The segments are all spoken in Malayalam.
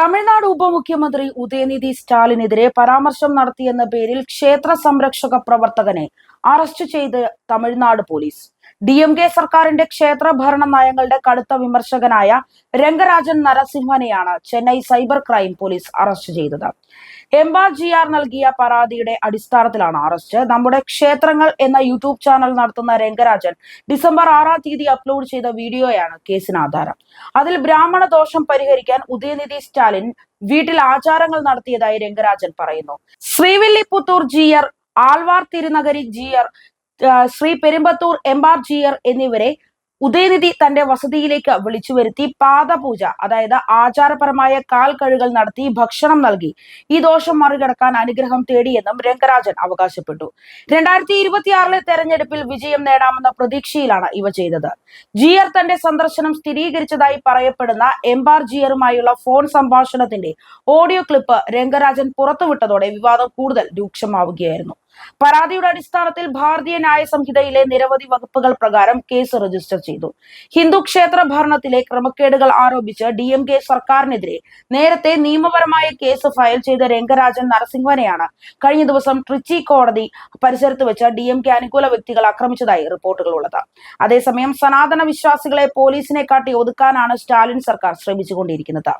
തമിഴ്നാട് ഉപമുഖ്യമന്ത്രി ഉദയനിധി സ്റ്റാലിനെതിരെ പരാമർശം നടത്തിയെന്ന പേരിൽ ക്ഷേത്ര സംരക്ഷക പ്രവർത്തകനെ അറസ്റ്റ് ചെയ്ത് Tamil Nadu police. D M K സർക്കാരിന്റെ ക്ഷേത്ര ഭരണ നയങ്ങളുടെ കടുത്ത വിമർശകനായ Rangarajan നരസിംഹനെയാണ് Chennai cyber crime police arrest ചെയ്തത്. ആർ നൽകിയ പരാതിയുടെ അടിസ്ഥാനത്തിലാണ് അറസ്റ്റ്. നമ്മുടെ ക്ഷേത്രങ്ങൾ എന്ന യൂട്യൂബ് ചാനൽ നടത്തുന്ന രംഗരാജൻ ഡിസംബർ ആറാം തീയതി അപ്ലോഡ് ചെയ്ത വീഡിയോയാണ് കേസിന് ആധാരം. അതിൽ ബ്രാഹ്മണ ദോഷം പരിഹരിക്കാൻ ഉദയനിധി സ്റ്റാലിൻ വീട്ടിൽ ആചാരങ്ങൾ നടത്തിയതായി രംഗരാജൻ പറയുന്നു. ശ്രീവില്ലിപുത്തൂർ ജിയർ ആൾവാർ തിരുനഗരി ജിയർ ശ്രീ പെരുമ്പത്തൂർ എംബാർജിയർ എന്നിവരെ ഉദയനിധി തന്റെ വസതിയിലേക്ക് വിളിച്ചു വരുത്തി പാദപൂജ അതായത് ആചാരപരമായ കാൽ കഴുകൽ നടത്തി ഭക്ഷണം നൽകി. ഈ ദോഷം മറികടക്കാൻ അനുഗ്രഹം തേടിയെന്നും രംഗരാജൻ അവകാശപ്പെട്ടു. രണ്ടായിരത്തി ഇരുപത്തിയാറിലെ തെരഞ്ഞെടുപ്പിൽ വിജയം നേടാമെന്ന പ്രതീക്ഷയിലാണ് ഇവ ചെയ്തത്. ജിയർ തന്റെ സന്ദർശനം സ്ഥിരീകരിച്ചതായി പറയപ്പെടുന്ന എംബാർ ജിയറുമായുള്ള ഫോൺ സംഭാഷണത്തിന്റെ ഓഡിയോ ക്ലിപ്പ് രംഗരാജൻ പുറത്തുവിട്ടതോടെ വിവാദം കൂടുതൽ രൂക്ഷമാവുകയായിരുന്നു. പരാതിയുടെ അടിസ്ഥാനത്തിൽ ഭാരതീയ ന്യായ സംഹിതയിലെ നിരവധി വകുപ്പുകൾ പ്രകാരം കേസ് രജിസ്റ്റർ ചെയ്തു. ഹിന്ദു ക്ഷേത്ര ഭരണത്തിലെ ക്രമക്കേടുകൾ ആരോപിച്ച് ഡി എം കെ സർക്കാരിനെതിരെ നേരത്തെ നിയമപരമായ കേസ് ഫയൽ ചെയ്ത രംഗരാജൻ നരസിംഹനെയാണ് കഴിഞ്ഞ ദിവസം ട്രിച്ചി കോടതി പരിസരത്ത് വെച്ച് ഡി എം കെ അനുകൂല വ്യക്തികൾ ആക്രമിച്ചതായി റിപ്പോർട്ടുകൾ റിപ്പോർട്ടുകളുള്ളത് അതേസമയം സനാതന വിശ്വാസികളെ പോലീസിനെ കാട്ടി ഒതുക്കാനാണ് സ്റ്റാലിൻ സർക്കാർ ശ്രമിച്ചുകൊണ്ടിരിക്കുന്നത്.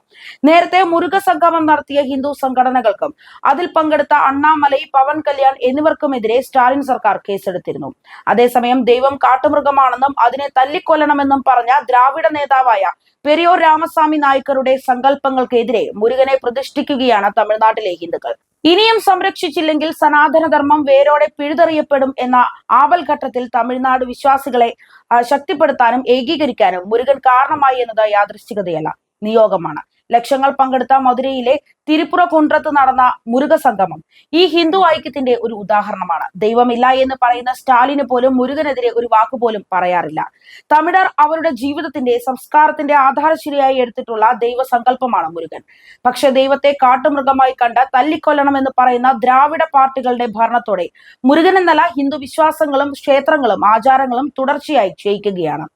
നേരത്തെ മുരുക സംഗമം നടത്തിയ ഹിന്ദു സംഘടനകൾക്കും അതിൽ പങ്കെടുത്ത അണ്ണാമലൈ പവൻ കല്യാൺ എന്നിവർക്കുമെതിരെ സ്റ്റാലിൻ സർക്കാർ കേസെടുത്തിരുന്നു. അതേസമയം ദൈവം കാട്ടുമൃഗമാണെന്നും അതിനെ തല്ലിക്കൊല്ലണമെന്നും പറഞ്ഞ ദ്രാവിഡ നേതാവായ പെരിയോർ രാമസ്വാമി നായ്ക്കരുടെ സങ്കല്പങ്ങൾക്കെതിരെ മുരുകനെ പ്രതിഷ്ഠിക്കുകയാണ് തമിഴ്നാട്ടിലെ ഹിന്ദുക്കൾ. ഇനിയും സംരക്ഷിച്ചില്ലെങ്കിൽ സനാതനധർമ്മം വേരോടെ പിഴുതെറിയപ്പെടും എന്ന ആപൽഘട്ടത്തിൽ തമിഴ്നാട് വിശ്വാസികളെ ശക്തിപ്പെടുത്താനും ഏകീകരിക്കാനും മുരുകൻ കാരണമായി എന്നത് യാദൃശ്ചികതയല്ല. നിയോഗമാണ്. ലക്ഷങ്ങൾ പങ്കെടുത്ത മധുരയിലെ തിരുപ്പുറ കുണ്ട്രത്ത് നടന്ന മുരുകസംഗമം ഈ ഹിന്ദു ഐക്യത്തിന്റെ ഒരു ഉദാഹരണമാണ്. ദൈവമില്ല എന്ന് പറയുന്ന സ്റ്റാലിന് പോലും മുരുകനെതിരെ ഒരു വാക്ക് പോലും പറയാറില്ല. തമിഴർ അവരുടെ ജീവിതത്തിന്റെ സംസ്കാരത്തിന്റെ ആധാരശിലയായി എടുത്തിട്ടുള്ള ദൈവസങ്കല്പമാണ് മുരുകൻ. പക്ഷെ ദൈവത്തെ കാട്ടുമൃഗമായി തല്ലിക്കൊല്ലണം എന്ന് പറയുന്ന ദ്രാവിഡ പാർട്ടികളുടെ ഭരണത്തോടെ മുരുകൻ എന്നല്ല ഹിന്ദു വിശ്വാസങ്ങളും ക്ഷേത്രങ്ങളും ആചാരങ്ങളും തുടർച്ചയായി ക്ഷയിക്കുകയാണ്.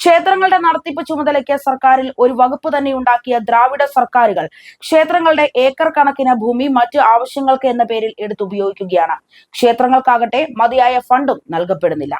ക്ഷേത്രങ്ങളുടെ നടത്തിപ്പ് ചുമതലയ്ക്ക് സർക്കാരിൽ ഒരു വകുപ്പ് തന്നെ ഉണ്ടാക്കിയ ദ്രാവിഡ സർക്കാരുകൾ ക്ഷേത്രങ്ങളുടെ ഏക്കർ കണക്കിന് ഭൂമി മറ്റ് ആവശ്യങ്ങൾക്ക് എന്ന പേരിൽ എടുത്തുപയോഗിക്കുകയാണ്. ക്ഷേത്രങ്ങൾക്കാകട്ടെ മതിയായ ഫണ്ടും നൽകപ്പെടുന്നില്ല.